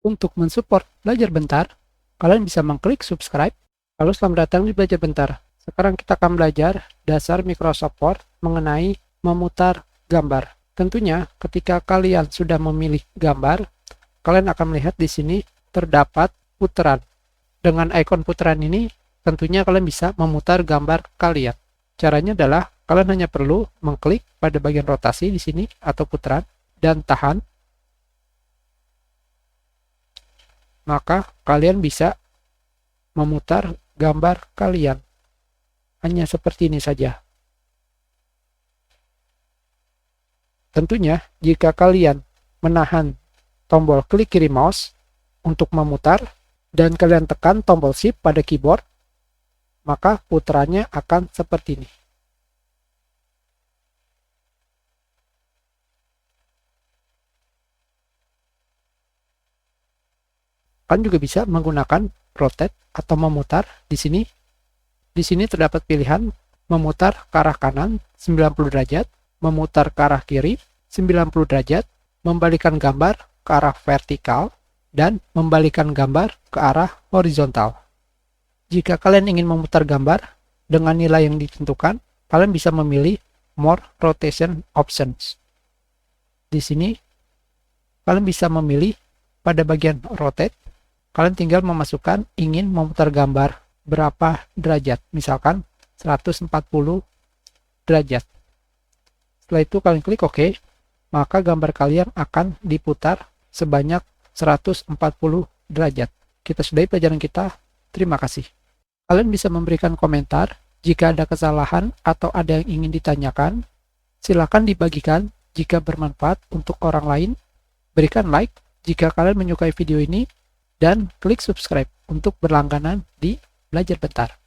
Untuk mensupport Belajar Bentar, kalian bisa mengklik subscribe. Lalu selamat datang di Belajar Bentar. Sekarang kita akan belajar dasar Microsoft Word mengenai memutar gambar. Tentunya ketika kalian sudah memilih gambar, kalian akan melihat di sini terdapat putaran. Dengan ikon putaran ini, tentunya kalian bisa memutar gambar kalian. Caranya adalah kalian hanya perlu mengklik pada bagian rotasi di sini atau putaran dan tahan. Maka kalian bisa memutar gambar kalian. Hanya seperti ini saja. Tentunya, jika kalian menahan tombol klik kiri mouse untuk memutar dan kalian tekan tombol shift pada keyboard, maka putarannya akan seperti ini. Kalian juga bisa menggunakan rotate atau memutar di sini. Di sini terdapat pilihan memutar ke arah kanan 90 derajat, memutar ke arah kiri 90 derajat, membalikan gambar ke arah vertikal, dan membalikan gambar ke arah horizontal. Jika kalian ingin memutar gambar dengan nilai yang ditentukan, kalian bisa memilih More Rotation Options. Di sini, kalian bisa memilih pada bagian Rotate, kalian tinggal memasukkan ingin memutar gambar berapa derajat, misalkan 140 derajat. Setelah itu kalian klik OK, maka gambar kalian akan diputar sebanyak 140 derajat. Kita sudahi pelajaran kita. Terima kasih. Kalian bisa memberikan komentar jika ada kesalahan atau ada yang ingin ditanyakan. Silakan dibagikan jika bermanfaat untuk orang lain. Berikan like jika kalian menyukai video ini dan klik subscribe untuk berlangganan di Belajar Bentar.